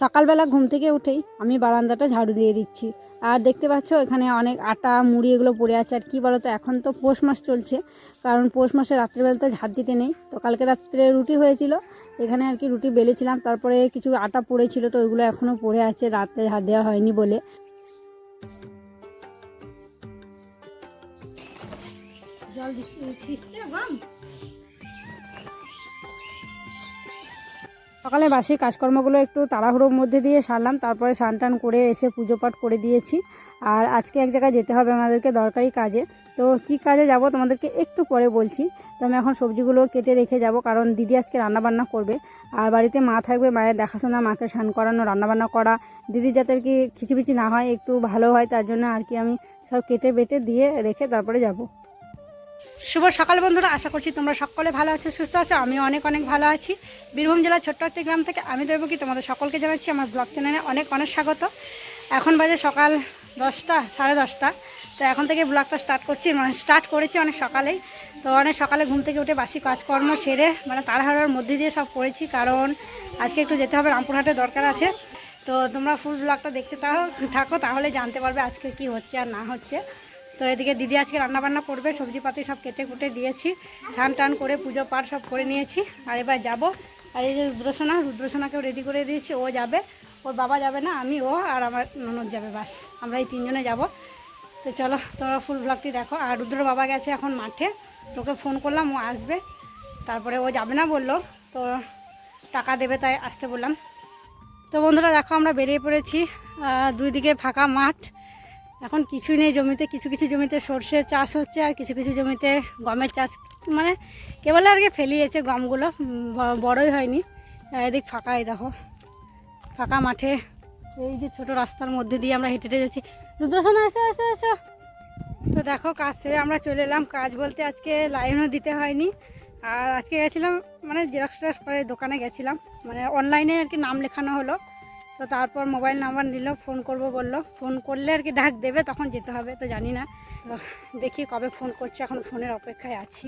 সকালবেলা ঘুম থেকে উঠেই আমি বারান্দাটা ঝাড়ু দিয়ে দিচ্ছি। আর দেখতে পাচ্ছ, এখানে অনেক আটা, মুড়ি এগুলো পড়ে আছে। আর কি বলতো, এখন তো পৌষ মাস চলছে, কারণ পৌষ মাসে রাত্রেবেলা তো ঝাড় দিতে নেই। তো কালকে রাত্রে রুটি হয়েছিল, এখানে আর কি রুটি বেলেছিলাম। তারপরে কিছু আটা পড়েছিল, তো ওইগুলো এখনও পড়ে আছে, রাতে ঝাড় দেওয়া হয়নি বলে। জল দিচ্ছিস গম? সকালে বাসি কাজকর্মগুলো একটু তাড়াহুড়োর মধ্যে দিয়ে সারলাম, তারপরে স্নান টান করে এসে পুজো পাঠ করে দিয়েছি। আর আজকে এক জায়গায় যেতে হবে আমাদেরকে দরকারি কাজে। তো কি কাজে যাব তোমাদেরকে একটু পরে বলছি। তো আমি এখন সবজিগুলো কেটে রেখে যাব, কারণ দিদি আজকে রান্নাবান্না করবে। আর বাড়িতে মা থাকবে, মায়ের দেখাশোনা, মাকে স্নান করানো, রান্নাবান্না করা। দিদি যাতে আর কি খিচিবিচি না হয়, একটু ভালো হয়, তার জন্য আর কি আমি সব কেটে বেটে দিয়ে রেখে তারপরে যাব। শুভ সকাল বন্ধুরা, আশা করছি তোমরা সকলে ভালো আছো, সুস্থ আছো, আমিও অনেক অনেক ভালো আছি। বীরভূম জেলার ছোট্ট একটি গ্রাম থেকে আমি দেবো তোমাদের সকলকে জানাচ্ছি আমার ব্লগ চ্যানেলে অনেক অনেক স্বাগত। এখন বাজে সকাল দশটা, সাড়ে দশটা। তো এখন থেকে ব্লগটা স্টার্ট করছি মানে স্টার্ট করেছি অনেক সকালেই। তো অনেক সকালে ঘুম থেকে উঠে বাসি কাজকর্ম সেরে মানে তাড়াহাড়ার মধ্যে দিয়ে সব করেছি, কারণ আজকে একটু যেতে হবে, রামপুরহাটে দরকার আছে। তো তোমরা ফুল ব্লগটা দেখতে থাকো, তাহলে জানতে পারবে আজকে কি হচ্ছে আর না হচ্ছে। তো এদিকে দিদি আজকে রান্নাবান্না করবে, সবজিপাতি সব কেটে কুটে দিয়েছি, স্নান টান করে পুজো পাঠ সব করে নিয়েছি, আর এবার যাব। আর এই যে রুদ্রসোনা, রুদ্রসোনাকেও রেডি করে দিয়েছি, ও যাবে, ওর বাবা যাবে না, আমি, ও আর আমার ননদ যাবে, বাস। আমরা এই তিনজনে যাব। তো চলো, তোমরা ফুল ব্লগটি দেখো। আর রুদ্র বাবা গেছে এখন মাঠে, তোকে ফোন করলাম, ও আসবে। তারপরে ও যাবে না বলল, তো টাকা দেবে তাই আসতে বললাম। তো বন্ধুরা দেখো, আমরা বেরিয়ে পড়েছি দুই দিকে ফাঁকা মাঠ। এখন কিছুই নেই জমিতে, কিছু কিছু জমিতে সর্ষে চাষ হচ্ছে আর কিছু কিছু জমিতে গমের চাষ মানে কেবল আর কি ফেলিয়েছে গমগুলো বড়ই হয়নি। এদিক ফাঁকাই দেখো, ফাঁকা মাঠে। এই যে ছোট রাস্তার মধ্যে দিয়ে আমরা হেঁটে হেঁটে যাচ্ছি। রুদ্রসনা, এসো এসো এসো। তো দেখো কাজ সেরে আমরা চলে এলাম। কাজ বলতে আজকে লাইনও দিতে হয়নি। আর আজকে গেছিলাম মানে জেরক্স টেরক্স করে দোকানে গেছিলাম। মানে অনলাইনে আর কি নাম লেখানো হলো। তো তারপর মোবাইল নাম্বার নিল, ফোন করব বলল। ফোন করলে আর কি ডাক দেবে, তখন যেতে হবে, তো জানি না। দেখি কবে ফোন করছে, এখন ফোনের অপেক্ষায় আছি।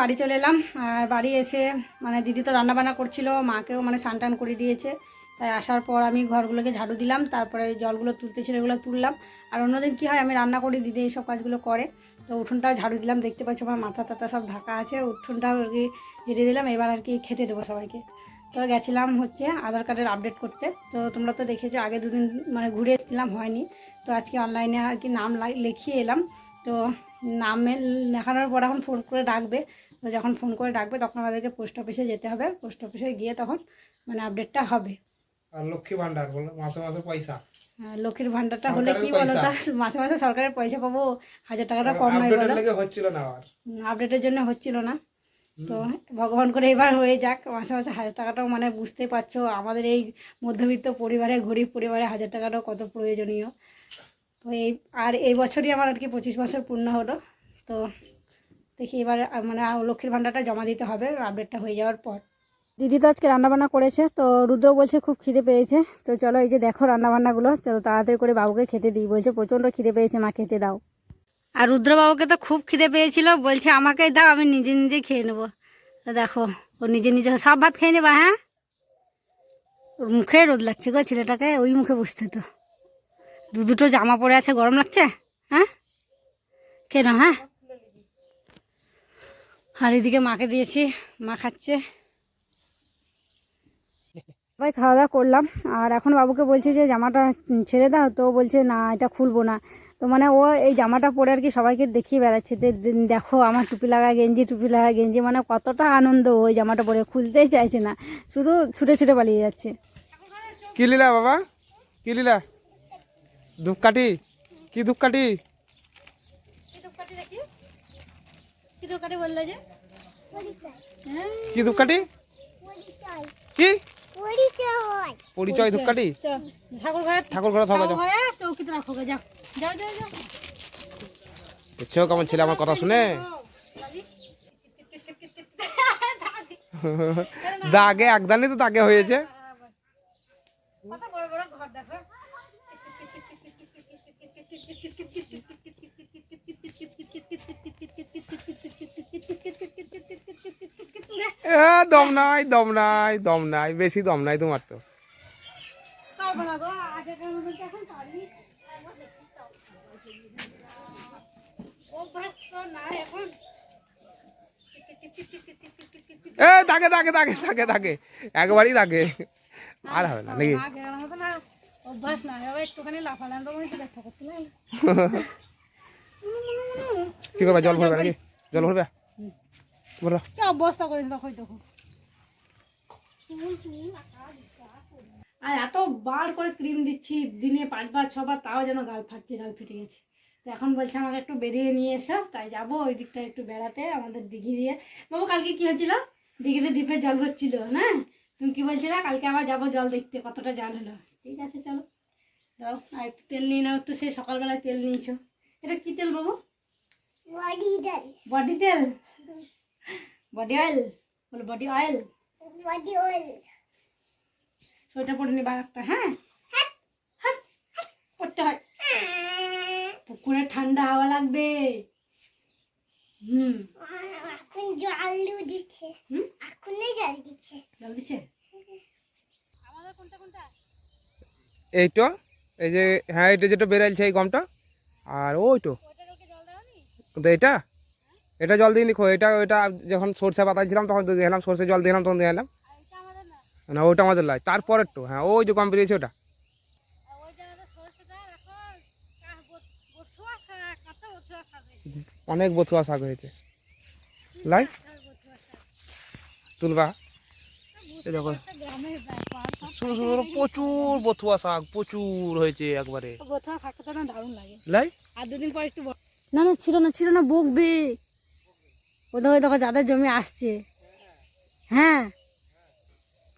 বাড়ি চলে এলাম, আর বাড়ি এসে মানে দিদি তো রান্নাবান্না করছিল, মাকেও মানে স্নান টান করে দিয়েছে। তাই আসার পর আমি ঘরগুলোকে ঝাড়ু দিলাম, তারপরে জলগুলো তুলতে ছিল এগুলো তুললাম। আর অন্যদিন কী হয়, আমি রান্না করি, দিদি এইসব কাজগুলো করে। তো উঠোনটাও ঝাড়ু দিলাম, দেখতে পাচ্ছি আমার মাথা টাথা সব ঢাকা আছে, উঠোনটাও আর কি দিলাম, এবার আর কি খেতে দেবো সবাইকে। তো গেছিলাম হচ্ছে আধার কার্ডের আপডেট করতে। তো তোমরা তো দেখেছ আগে দুদিন মানে ঘুরে এসেছিলাম হয়নি। তো আজকে অনলাইনে আর কি নাম লিখিয়ে এলাম। তো নামে লেখানোর পর এখন ফোন করে ডাকবে। তো যখন ফোন করে ডাকবে তখন আমাদেরকে পোস্ট অফিসে যেতে হবে। পোস্ট অফিসে গিয়ে তখন মানে আপডেটটা হবে। আর লক্ষ্মী ভান্ডার বলে মাসে মাসে পয়সা। আর লক্ষ্মীর ভান্ডারটা হলে কি বলো তা? মাসে মাসে সরকারের পয়সা পাবো হাজার টাকাটা কম বলো। হচ্ছিল না আপডেটের জন্য হচ্ছিল না। তো ভগবান করে এবার হয়ে যাক। মাসে মাসে হাজার টাকাটাও মানে বুঝতে পারছ, আমাদের এই মধ্যবিত্ত পরিবারে, গরিব পরিবারে হাজার টাকাটাও কত প্রয়োজনীয়। তো এই, আর এই বছরই আমার আর কি পঁচিশ বছর পূর্ণ হলো। তো দেখি এবার মানে লক্ষ্মীর ভাণ্ডারটা জমা দিতে হবে আপডেটটা হয়ে যাওয়ার পর। দিদি তো আজকে রান্নাবান্না করেছে, তো রুদ্র বলছে খুব খিদে পেয়েছে। তো চলো এই যে দেখো রান্নাবান্নাগুলো, চলো তাড়াতাড়ি করে বাবুকে খেতে দিই। বলছে প্রচণ্ড খিদে পেয়েছে, মা খেতে দাও। আর রুদ্রবাবুকে তো খুব খিদে পেয়েছিল, বলছে আমাকেই দাও, আমি নিজে নিজে খেয়ে নেব। দেখো, ও নিজে নিজে সব ভাত খেয়ে নেবা হ্যাঁ? ওর মুখে রোদ লাগছে গো ছেলেটাকে, ওই মুখে বসতে তো। দু দুটো জামা পরে আছে, গরম লাগছে? হ্যাঁ? নাও হ্যাঁ? আর এদিকে মাকে দিয়েছি, মা খাচ্ছে। সবাই খাওয়া দাওয়া করলাম। আর এখন বাবুকে বলছে যে, জামাটা ছেড়ে দাও, তো বলছে, না, এটা খুলবো না। তো মানে ও এই জামাটা পরে আর কি সবাইকে দেখিয়ে বেড়াচ্ছে যে দেখো আমার টুপি লাগা গেঞ্জি টুপি লাগা গেঞ্জি মানে কতটা আনন্দ ওই জামাটা পরে খুলতেই চাইছে না শুধু ছুটে ছুটে পালিয়ে যাচ্ছে। কি লিলা বাবা? কি লিলা? ধূপকাঠি? কি ধূপকাঠি? কি ধূপকাঠি কি পরিচয় ধূপকাঠি? ঠাকুর ঘরে ঠাকুর ঘরে থাকা যাও চৌকিতে রাখো যাও। দেখছ কেমন ছেলে আমার কথা শুনে? দাগে একদানি তো দাগে হয়েছে। দম নাই দম নাই দম নাই বেশি দম নাই তোমার তো পারব না গো আগেকার মতন তো এখন পারি অভ্যাস তো নাই এখন তাকে তাকে তাকে তাকে তাকে। একবারই তাকে। আর হবে না নাকি? আগেকার মতন আর অভ্যাস নাই একটুখানি লাফালাম তো করতে কি করবে? জল ভরবে নাকি? জল ভরবে? বলো। কি অবস্থা করেছে দেখো দেখো। আর এত বার করে ক্রিম দিচ্ছি দিনে পাঁচবার ছবার তাও যেন গাল ফাটছে গাল ফেটে গেছে। তো এখন বলছে আমাকে একটু বেরিয়ে নিয়ে এসো তাই যাব ওই দিকটা একটু বেড়াতে আমাদের দিঘি দিয়ে। বাবু কালকে কি হয়েছিল? দিঘিতে দ্বীপে জল হচ্ছিল না তুমি কি বলছিলে? কালকে আবার যাব জল দেখতে কতটা জল হলো? ঠিক আছে চলো। দাও আর একটু তেল নিয়ে নাও একটু সেই সকালবেলায় তেল নিয়েছো। এটা কি তেল বাবু? বডি দেন বডি তেল? Body oil? বলো body oil? Body oil. Sweater পরে নিবা একটা হ্যাঁ হ্যাঁ, পরতে হয়। পুকুরে ঠান্ডা হাওয়া লাগবে। হুম। জল দিচ্ছে। হুম? এখনই জল দিচ্ছে। জল দিচ্ছে? আমাদের কোনটা কোনটা? এইটো এই যে হ্যাঁ এটা যেটা বেরাইছে এই গমটা আর ওইটো। এটা এটা জল দিইনি খো এটা ওইটা যখন সর্ষে পাতা ছিলাম তখন দিয়ে দিলাম সর্ষে জল দিলাম তখন দিয়ে দিলাম না? ওইটা আমাদের লাই। তারপরের তো হ্যাঁ ওই যে গম বেরিয়েছে ওটা অনেক বথুয়া শাক হয়েছে। লাই। তুলবা। দেখো। শুরু শুরু প্রচুর বথুয়া শাক প্রচুর হয়েছে একবারে। তো না দারুণ লাগে। লাই। আর দুদিন পর একটু না না ছিল না ছিল না বকবে। ও দেখো ওই দেখো যাদের জমি আসছে। হ্যাঁ।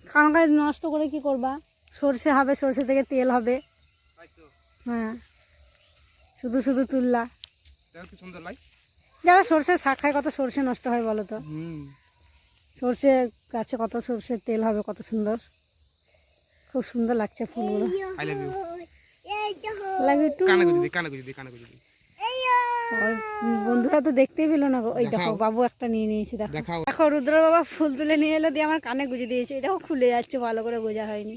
খানকায় নষ্ট করে কি করবা? সর্ষে হবে সর্ষে থেকে তেল হবে। হ্যাঁ। শুধু শুধু তুললা। সুন্দর লাই। যারা সর্ষে শাক খায় কত সর্ষে নষ্ট হয় বলো তো? সর্ষে গাছে কত সর্ষের তেল হবে কত সুন্দর? খুব সুন্দর লাগছে ফুলগুলো। আই লাভ ইউ এই দেখো লাগবে একটু কানে গুজি দি কানে গুজি দি। কানে গুজি দি বন্ধুরা তো দেখতেই পেল না গো। ওই দেখো বাবু একটা নিয়ে নিয়েছে দেখো। দেখো রুদ্র বাবা ফুল তুলে নিয়ে এলো দিয়ে আমার কানে গুজে দিয়েছে। দেখো খুলে যাচ্ছে ভালো করে গোজা হয়নি।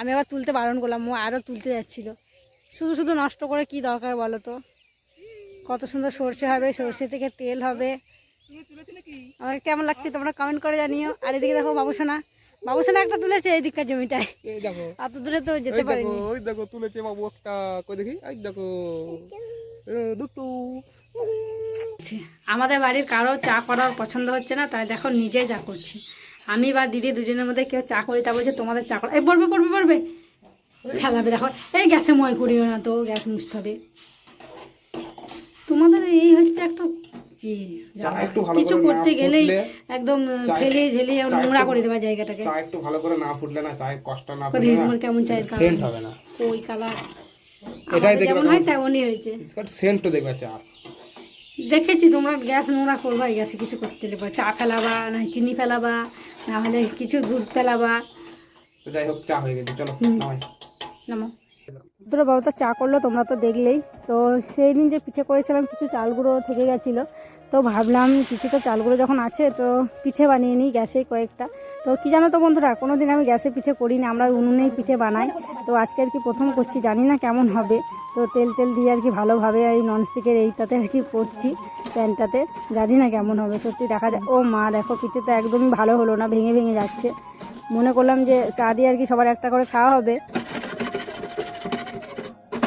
আমি আবার তুলতে বারণ করলাম ও আরও তুলতে যাচ্ছিল। শুধু শুধু নষ্ট করে কি দরকার বলো তো? কত সুন্দর সর্ষে হবে সর্ষে থেকে তেল হবে। আমাকে কেমন লাগছে তোমরা কমেন্ট করে জানিও। আর এদিকে দেখো বাবুসোনা। বাবুসোনা একটা তুলেছে এই দিককার জমিটায় এত দূরে তো যেতে পারিনি। ওই দেখো তুলেছে বাবু একটা। কই দেখি? এই দেখো। দুটো। আমাদের বাড়ির কারও চা করার পছন্দ হচ্ছে না তাই দেখো নিজে চা করছি। আমি বা দিদি দুজনের মধ্যে কেউ চা করি তা বলছে তোমাদের চা করা এই পড়বে পড়বে পড়বে। ফেলাবে দেখো। এই গ্যাসে ময় করিও না তো গ্যাস মুছতে হবে। তোমাদের এই হচ্ছে একটা কি চা একটু ভালো কিছু করতে গেলেই একদম ঠেলে ঝেলে নোংরা করে দেওয়া জায়গাটাকে। চা একটু ভালো করে না ফুটলে না চায়ের কষ্ট না ফুটলে তোমার কেমন চায়ের কালার সেন্ট হবে না। ওই কালার এটাই দেখবে যেমন হয় তেমনই হয়েছে। সেন্ট তো দেখবে চা। দেখেছি তোমরা গ্যাস নোংরা করবা গ্যাসে কিছু করতে দেবে। চা ফেলাবা না চিনি ফেলাবা না হলে কিছু দুধ ফেলাবা। যাই হোক চা হয়ে গেছে চলো নামো দুটো বাবা তো চা করল, তোমরা তো দেখলেই। তো সেই দিন যে পিঠে করেছিলাম, কিছু চাল গুঁড়ো থেকে গেছিল। তো ভাবলাম কিছু তো চাল গুঁড়ো যখন আছে, তো পিঠে বানিয়ে নিই গ্যাসে কয়েকটা। তো কি জানো তো বন্ধুরা কোনো দিন আমি গ্যাসে পিঠে করি না আমরা উনুনেই পিঠে বানাই। তো আজকে আর কি প্রথম করছি, জানি না কেমন হবে। তো তেল তেল দিয়ে আর কি ভালোভাবে এই ননস্টিকের এইটাতে আর কি করছি, প্যানটাতে। জানি না কেমন হবে, সত্যি দেখা যায়। ও মা, দেখো পিঠে তো একদমই ভালো হলো না, ভেঙে ভেঙে যাচ্ছে। মনে করলাম যে চা দিয়ে আর কি সবার একটা করে খাওয়া হবে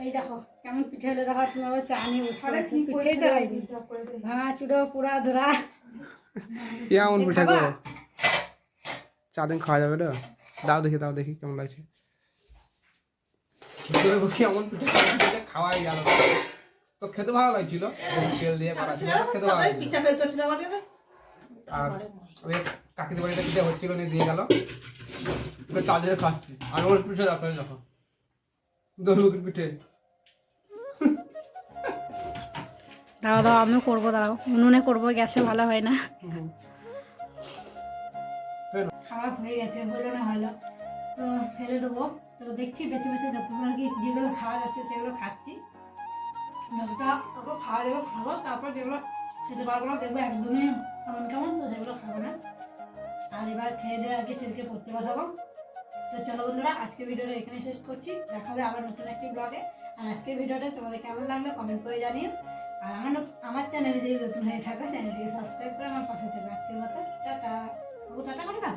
এই কেমন পিঠে হলো দেখো তুমি আবার চা নিয়ে বসে আছো পিঠেই তো হয়নি ভাঙা চুড়ো পুরা ধরা। কেমন পিঠা গো খাবা? চা দিন খাওয়া যাবে না দাও দেখি দাও দেখি কেমন লাগছে। কেমন পিঠা খাওয়াই গেল। তো খেতে ভালো লাগছিল? তেল দিয়ে করা ছিল খেতে ভালো লাগছিল। আর ওই কাকিদের বাড়িতে পিঠা হচ্ছিল নিয়ে দিয়ে গেল। খাচ্ছি। আর ওর পিঠে দেখো দেখো। দরুকের পিঠে। দাও দাও আমিও করব দাও উনুনে করব, গ্যাসে ভালো হয় না। খারাপ হয়ে গেছে, হলো না হলো। তো ফেলে দেবো। তো দেখছি বেছে বেছে দেবো কি যেগুলো খাওয়া যাচ্ছে সেগুলো খাচ্ছি। যতটা খাওয়া যাবে খাব, তারপর যেগুলো খেতে পারব না, দেখব একদমই কেমন কেমন, তো সেগুলো খাব না। আর এবার খেয়ে দিয়ে আর কি ছেলেকে পড়তে বসাবো। তো চলো বন্ধুরা আজকে ভিডিওটা এখানে শেষ করছি। দেখা হবে আবার নতুন একটি ব্লগে আর আজকের ভিডিওটা তোমাদের কেমন লাগল কমেন্ট করে জানিও। আর আমার আমার চ্যানেলে যদি নতুন হয়ে থাকা চ্যানেলটিকে সাবস্ক্রাইব করে আমার পাশে থাকবে আজকের মতো। টাটা। টাটা করে দাও।